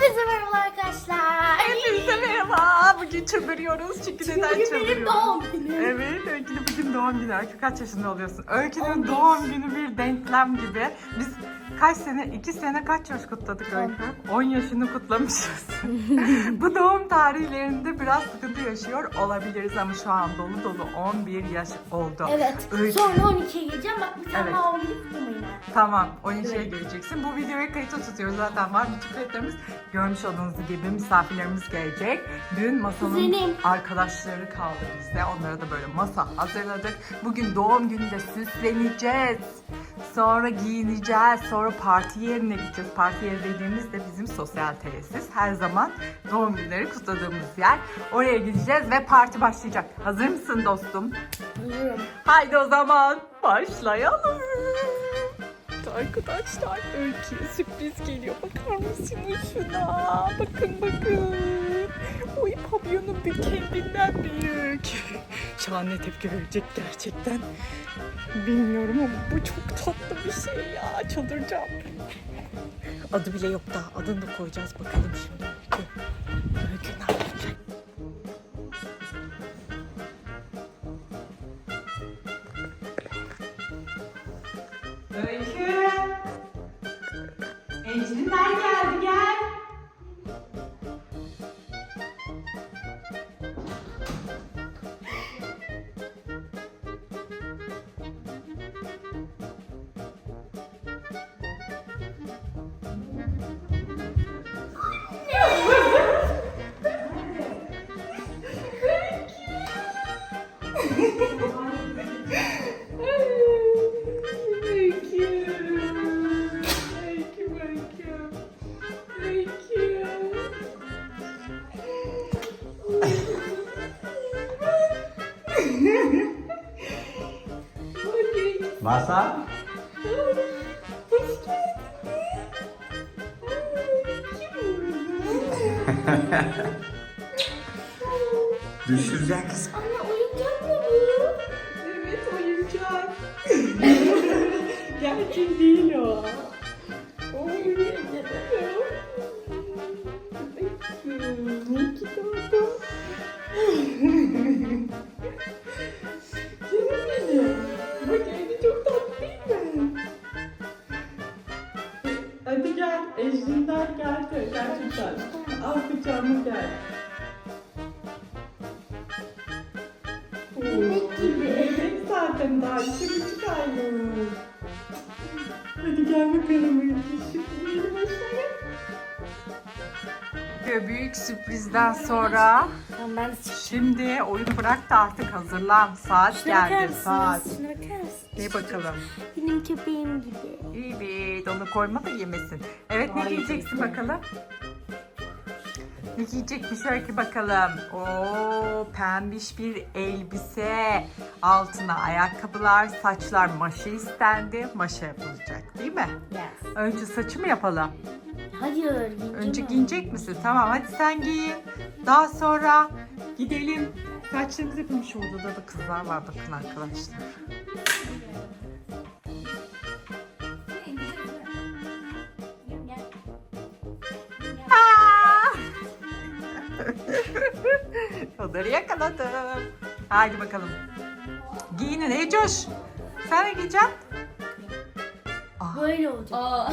Hepinize merhaba arkadaşlar. Bugün çıldırıyoruz çünkü Çünkü neden bugün benim çıldırıyoruz? doğum günüm. Evet, Öykü'nün bugün doğum günü. Öykü kaç yaşında oluyorsun? Öykü'nün doğum günü bir denklem gibi. Biz kaç sene, iki sene kaç yaş kutladık Öykü? 10 yaşını kutlamışız. Bu doğum tarihlerinde biraz sıkıntı yaşıyor olabiliriz ama şu an dolu dolu 11 yaş oldu. Evet. Öykü. Sonra 12'ye gireceğim. Bak bir tane Evet. daha 12 kutlamayın ha. Tamam, o işe Evet. geleceksin. Bu videoyu kayıta tutuyoruz zaten var. Bütün kayıtlarımız görmüş olduğunuz gibi misafirlerimiz gelecek. Dün masanın Kuzenim. arkadaşları kaldı bizde. Onlara da böyle masa hazırladık. Bugün doğum gününde süsleneceğiz. Sonra giyineceğiz. Sonra parti yerine gideceğiz. Parti yeri dediğimiz de bizim sosyal tesis. Her zaman doğum günleri kutladığımız yer. Oraya gideceğiz ve parti başlayacak. Hazır mısın dostum? Hazırım. Haydi o zaman başlayalım. Arkadaşlar Öykü'ye sürpriz geliyor. Bakar mısınız şuna? Bakın bakın. Oy pavyonun bir kendinden büyük. Şu tepki verecek gerçekten. Bilmiyorum ama bu çok tatlı bir şey ya. Çıldıracağım. Adı bile yok daha. Adını da koyacağız bakalım şimdi Öykü. Öykü Masa? Düşürecek kız. Anne oyuncak mı bu? Evet oyuncak. Gerçek değil o. Hadi gel. Ejder geldi. Gerçekten. Al kucağıma gel. Bebek gibi. Evet zaten daha iki buçuk aylık. Hadi gel bakalım başlayalım. Büyük sürprizden sonra Tamam ben şimdi oyunu bırak da artık hazırlan. Saat Şuna bakar geldi mısınız? saat. Şuna bakar mısınız? Ne bakalım. Benim köpeğim gibi. Evet onu koyma da yemesin. Evet ne giyeceksin bakalım? Ne giyecekmiş öykü bakalım. Oo pembiş bir elbise. Altına ayakkabılar, saçlar maşa istendi. Maşa yapılacak değil mi? Yes. Önce saçı mı yapalım? Hayır. giyeceğim Önce giyecek misin? Tamam hadi sen giyin. Daha sonra gidelim. Saçlarımızı yapalım. Şu odada da kızlar var bakın arkadaşlar. Onları yakaladım. Hadi bakalım. Giyinin Ecoş. Sen ne giyeceksin? Böyle olacak.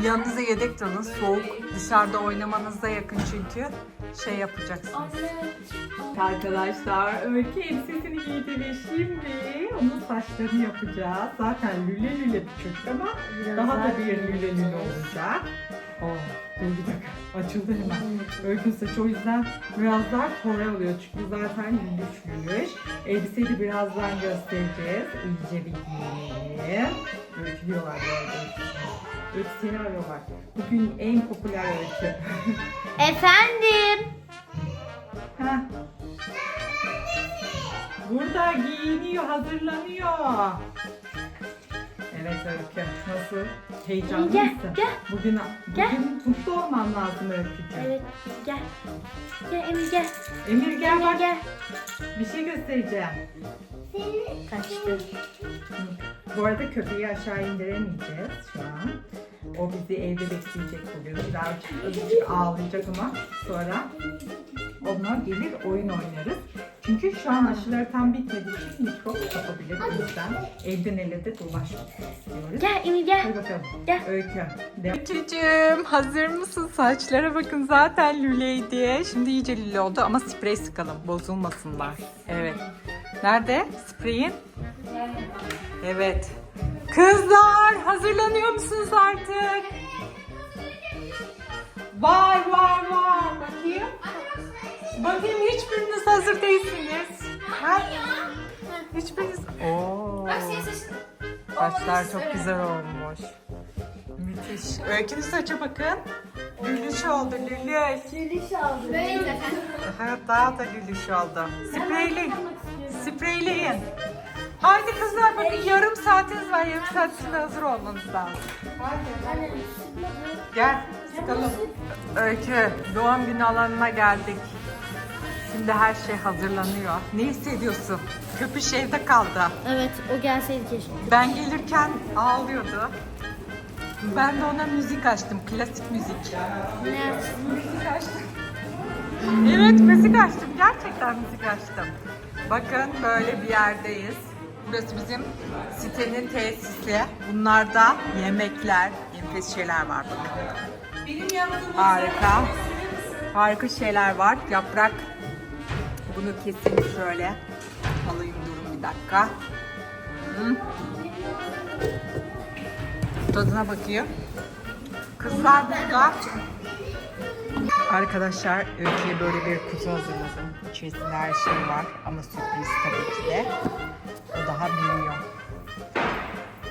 Yanınıza yedek de alın. Soğuk. Dışarıda oynamanıza yakın çünkü. Şey yapacaksınız. Anne. Arkadaşlar Öykü elbisesini giydi ve şimdi onun saçlarını yapacağız. Zaten lüle lüle bir çocuk ama daha da bir lüle lüle olacak. Oh, dur bir dakika. Açıldı hemen. Öykü saçı o yüzden biraz daha kolay oluyor. Çünkü zaten lülüş lülüş. Elbiseyi de birazdan göstereceğiz. İyice bir giyelim. Öykü diyorlar bu arada. Öykü seni arıyorlar. Bugün en popüler öykü. Efendim. Heh. Burada giyiniyor, hazırlanıyor. Evet Öykü, nasıl? Heyecanlı Gel, mısın? gel. Bugün, Gel. bugün mutlu olman lazım Öykücüğüm. Evet gel. Gel Emir gel. Emir gel bak. Gel. Bir şey göstereceğim. Kaçtı. Bu arada köpeği aşağı indiremeyeceğiz şu an. O bizi evde bekleyecek bugün. Birazcık azıcık ağlayacak ama sonra onunla gelir oyun oynarız. Çünkü şu an aşıları tam bitmediği için mikrop kapabilir. O yüzden elden ele de dolaşmak istiyoruz. Gel Emir gel. Hadi bakalım. Gel. Öykü. Öykücüğüm hazır mısın? Saçlara bakın zaten lüleydi. Şimdi iyice lüle oldu ama sprey sıkalım bozulmasınlar. Evet. Nerede spreyin? Evet. Kızlar hazırlanıyor musunuz artık? Var var var. Bakayım. Bakayım hiçbiriniz hazır değilsiniz. Ha? Hiçbiriniz. Oo. Saçlar çok güzel olmuş. Müthiş. Öykünün saça bakın. Lülüş oldu lülüş. Gülüş aldı. Daha, daha da lülüş oldu. Spreyleyin. Spreyleyin. Haydi kızlar bakın yarım saatiniz var. Yarım saat içinde hazır olmanız lazım. Gel sıkalım. Öykü doğum günü alanına geldik. Şimdi her şey hazırlanıyor. Ne hissediyorsun? Köpüş evde kaldı. Evet o gelseydi keşke. Ben gelirken ağlıyordu. Ben de ona müzik açtım, klasik müzik. Ne? Müzik açtım. Evet, müzik açtım. Gerçekten müzik açtım. Bakın böyle bir yerdeyiz. Burası bizim sitenin tesisi. Bunlarda yemekler, enfes şeyler var bakın. Harika. Harika şeyler var. Yaprak. Bunu kesin şöyle. Alayım durun bir dakika. Hı. Tadına bakayım. Kızlar burada. Arkadaşlar Öykü'ye böyle bir kutu hazırladım. İçerisinde her şey var ama sürpriz tabii ki de. O daha milyon.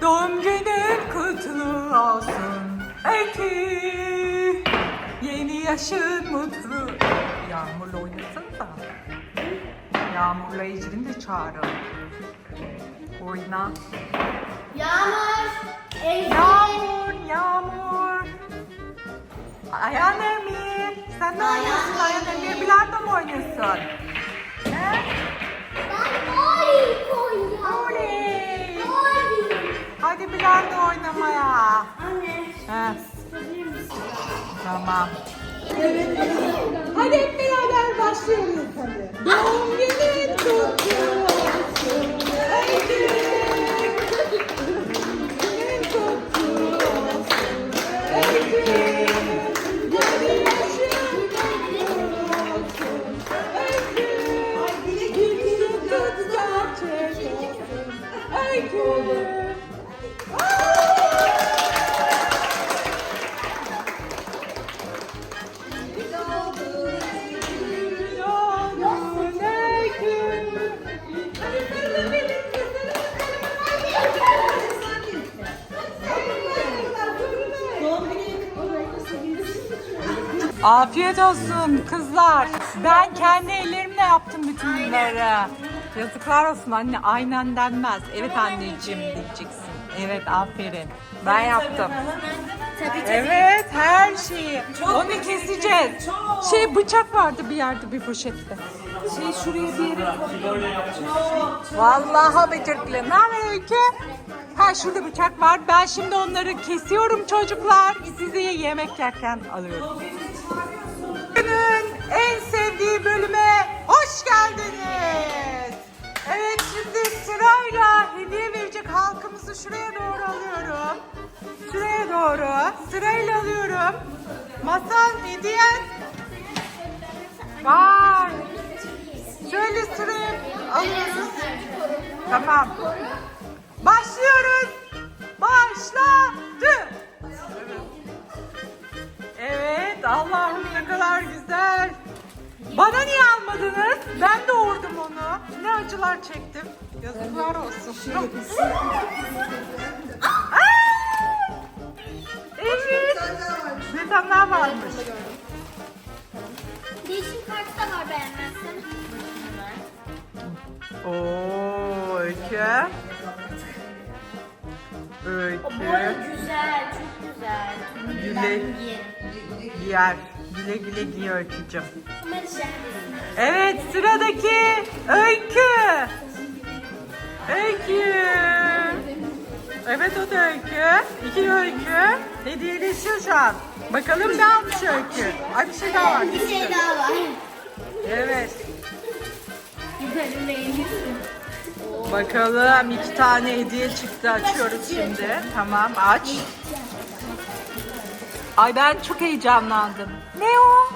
Doğum günün kutlu olsun Öykü. Yeni yaşın mutlu. Yağmurla Ecrin de çağıralım. Oyna. Yağmur. Yağmur, yağmur. Ayhan Emir. Sen ne oynuyorsun Ayhan Emir? Bilardo mu oynuyorsun? He? Oley. Hadi bilardo oynamaya. Anne. He. Tamam. Hadi hep beraber başlıyoruz hadi. Doğum günün Afiyet olsun kızlar. Ben kendi ellerimle yaptım bütün bunları. Yazıklar olsun anne aynen denmez. Evet anneciğim diyeceksin. Evet aferin. Ben yaptım. Tabii Evet her şeyi. Onu keseceğiz. Şey bıçak vardı bir yerde bir poşette. Şey şuraya bir yere Vallahi becerikli. Ne haber Öykü? Ha şurada bıçak var. Ben şimdi onları kesiyorum çocuklar. Sizi yemek yerken alıyorum. Sevdiği bölüme hoş geldiniz. Evet şimdi sırayla hediye verecek halkımızı şuraya doğru alıyorum. Şuraya doğru sırayla alıyorum. Masal hediyen var. Şöyle sıraya alıyoruz. Tamam. Başlıyoruz. Başladı. Evet Allah'ım ne kadar güzel. Bana niye almadınız? Ben doğurdum onu. Ne acılar çektim. Yazıklar olsun. Aa! Evet. Bir tane daha varmış. Değişim kartı da var beğenmezsen. Oo, Öykü. Öykü. Bu arada güzel, çok güzel. Güle. Ben giyerim. Giyer. Güle güle giy güzel. Evet sıradaki Öykü. Öykü. Evet o da Öykü. İki Öykü. Hediyeleşiyor şu an. Bakalım ne almış Öykü. Ay bir şey daha var. Bir şey daha var. Evet. Bakalım iki tane hediye çıktı. Açıyoruz şimdi. Tamam aç. Ay ben çok heyecanlandım. Ne o?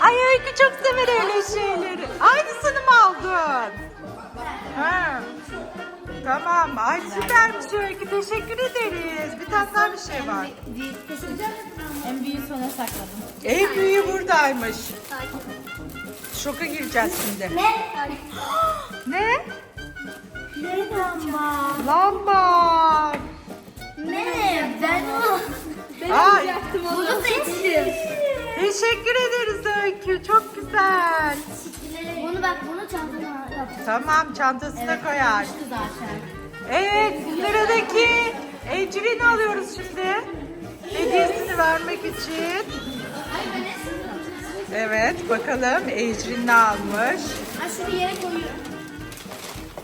Ay Öykü çok sever öyle şeyleri. Aynısını mı aldın? Ha. Tamam. Ay süpermiş Öykü. Teşekkür ederiz. Bir tane daha bir şey var. En büyüğü sona sakladım. En büyüğü buradaymış. Şoka gireceğiz şimdi. Ne? Ne? Ne lamba? Lamba. Ne? Ben o. Ay. Bunu seçtim. Teşekkür ederiz Öykü. Çok güzel. Bunu bak bunu çantama yaptım. Tamam çantasına koyar. Çıktı zaten. Evet sıradaki Ecrin'i alıyoruz şimdi. Hediyesini vermek için. Evet bakalım Ecrin ne almış. Ha şunu yere koyuyorum.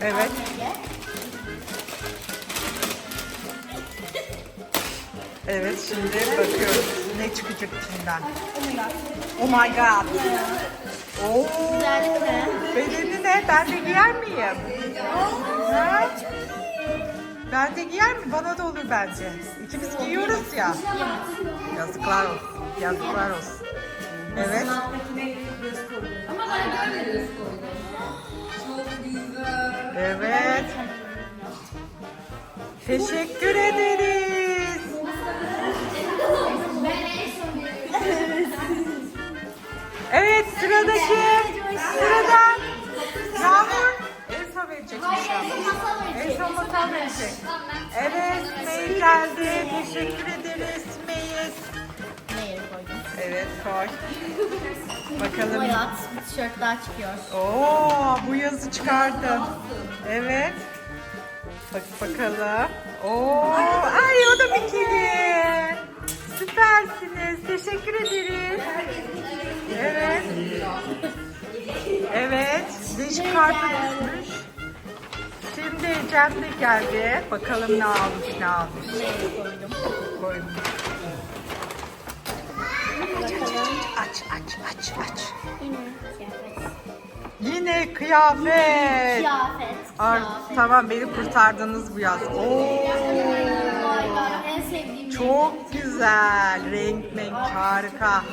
Evet. Evet şimdi bakıyoruz ne çıkacak içinden. Oh my god. Oo. Güzel Bedeni ne? Ben de giyer miyim? Ha? Ben de giyer mi? Bana da olur bence. İkimiz giyiyoruz ya. Yazıklar olsun. Yazıklar olsun. Evet. Evet. Teşekkür ederiz. Evet sıradaki sıradan Yağmur en son verecek inşallah. En son masal verecek. Evet May geldi. Teşekkür ederiz koydum? Evet koy. Bakalım. Boyat, bir tişört daha çıkıyor. Oo bu yazı çıkardım. Evet. Bak bakalım. Oo ay o da bikini. Süpersiniz. Teşekkür ederiz. Evet. Evet. Değişik kartı düşmüş. Şimdi Cem de geldi. Bakalım ne almış ne almış. Koydum. Aç aç aç aç aç. Yine kıyafet. Yine kıyafet. Kıyafet. Ar tamam beni kurtardınız bu yaz. Oo, en sevdiğim çok güzel. Renk renk harika.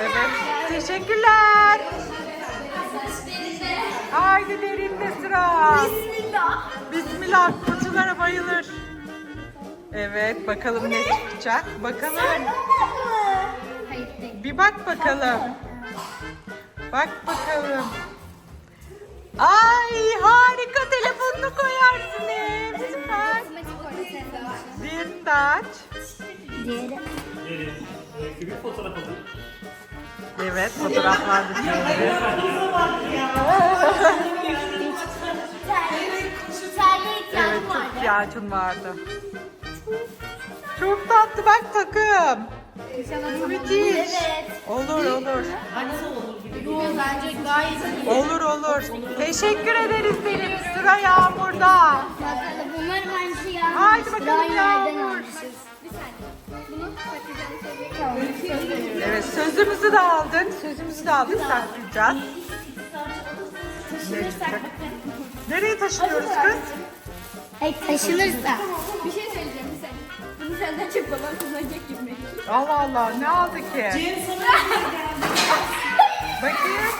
Evet. Teşekkürler. Haydi derinde sıra. Bismillah. Bismillah kutulara bayılır. Evet bakalım ne çıkacak. Bakalım. Bir bak bakalım. Bak bakalım. Ay harika telefonunu koyarsın hep. Süper. Diğerini de aç. Diğeri. Kübik fotoğraf alın. Evet fotoğraflar. Terliğe Evet çok vardı. ihtiyacın vardı. Çok tatlı bak takım. Müthiş. Evet. Olur olur. Yo bence gayet iyi. Olur olur. Teşekkür ederiz benim sıra yağmurda. Bakalım bunlar bence ya. Haydi bakalım Yağmur. almışız? Bir saniye. Bunu bakacağım. Evet sözümüzü de aldık. Sözümüzü de aldık saklayacağız. Nereye taşınıyoruz kız? Hey taşınırsa. Bir şey söyleyeceğim bir saniye. Bunu senden çok babam kullanacak gibi? Allah Allah ne aldı ki? Bakayım.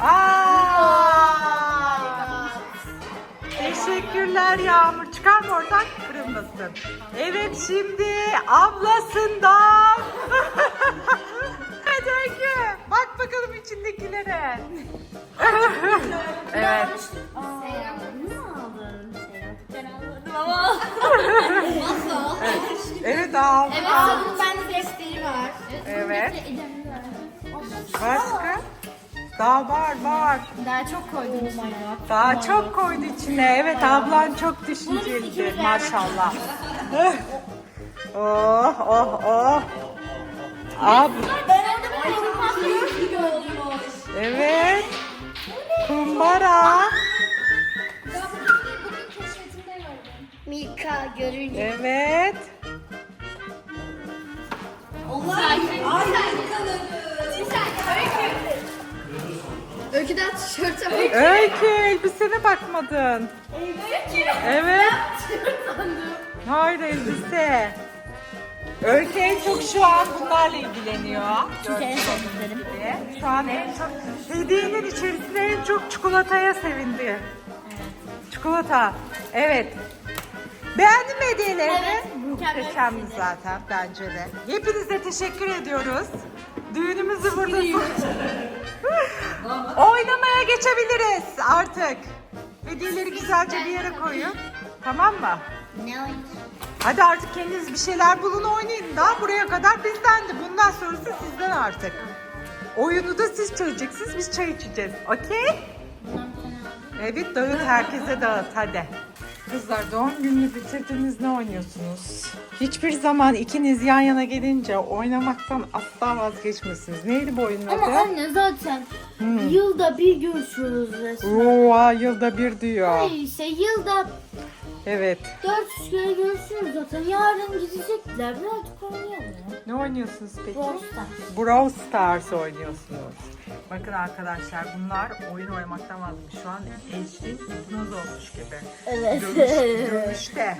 Aa! Teşekkürler Yağmur. Çıkar mı oradan kırılmasın. Evet şimdi ablasından. Hadi Öykü. Bak bakalım içindekilere. evet. Seyran. Ne aldın Seyran? Ben. Nasıl? Evet aldım. Evet sabun bende defteri var. Evet. Başka? Daha var var. Daha çok koydum içine. Daha çok koydu içine. Evet ablan çok düşüncelidir maşallah. Oh oh oh. Ab Ben orada bir koydum. gibi olmuş. evet. Kumbara. Milka görünce. Evet. Allah ay yıkanır. Öyküden tişört ama. Öykü elbisene bakmadın. Evet. Hayır elbise. Öykü en çok şu an bunlarla ilgileniyor. Çünkü en sevdiklerim. Şu an en çok hediyenin içerisinde en çok çikolataya sevindi. Çikolata. Evet. Beğendin mi hediyelerini? Evet, mükemmel Muhteşemdi zaten bence de. Hepinize teşekkür ediyoruz. Düğünümüzü burada Oynamaya geçebiliriz artık. Hediyeleri güzelce bir yere koyun. Tamam mı? Ne oynayacağım? Hadi artık kendiniz bir şeyler bulun oynayın. Daha buraya kadar bizdendi. Bundan sonrası sizden artık. Oyunu da siz çözeceksiniz, biz çay içeceğiz. Okey? Evet dağıt, herkese dağıt hadi. Kızlar doğum gününü bitirdiniz ne oynuyorsunuz? Hiçbir zaman ikiniz yan yana gelince oynamaktan asla vazgeçmesiniz. Neydi bu oyunun adı? Ama anne zaten yılda bir görüşüyoruz resmen. Oo, yılda bir diyor. Hayır işte yılda Evet. dört kere görüşüyoruz zaten. Yarın gidecekler. Birazcık oynayalım. Ne oynuyorsunuz peki? Brawl Stars. Brawl Stars oynuyorsunuz. Bakın arkadaşlar bunlar oyun oynamaktan vazgeçmiş. Şu an eşin hipnoz olmuş gibi. Evet. Dövüş, dövüşte.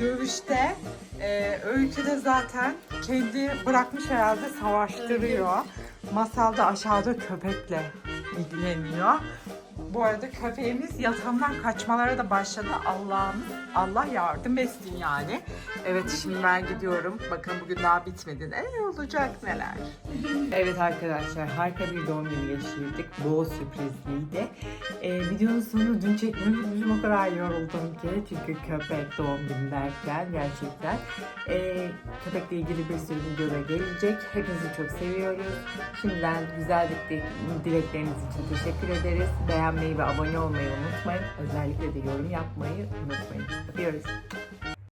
Dövüşte. E, öykü de zaten kendi bırakmış herhalde savaştırıyor. Masalda aşağıda köpekle ilgileniyor. Bu arada köpeğimiz yatağından kaçmalara da başladı. Allah'ım Allah yardım etsin yani. Evet şimdi ben gidiyorum. Bakın bugün daha bitmedi. Ne olacak neler. Evet arkadaşlar harika bir doğum günü geçirdik. Bol sürprizliydi. Ee, videonun sonunu dün çekmemişim o kadar yoruldum ki. Çünkü köpek doğum günü derken gerçekten. Ee, köpekle ilgili bir sürü video da gelecek. Hepinizi çok seviyoruz. Şimdiden güzel dilek- dilekleriniz için teşekkür ederiz. Beğenmeyi ve abone olmayı unutmayın. Özellikle de yorum yapmayı unutmayın. Öpüyoruz.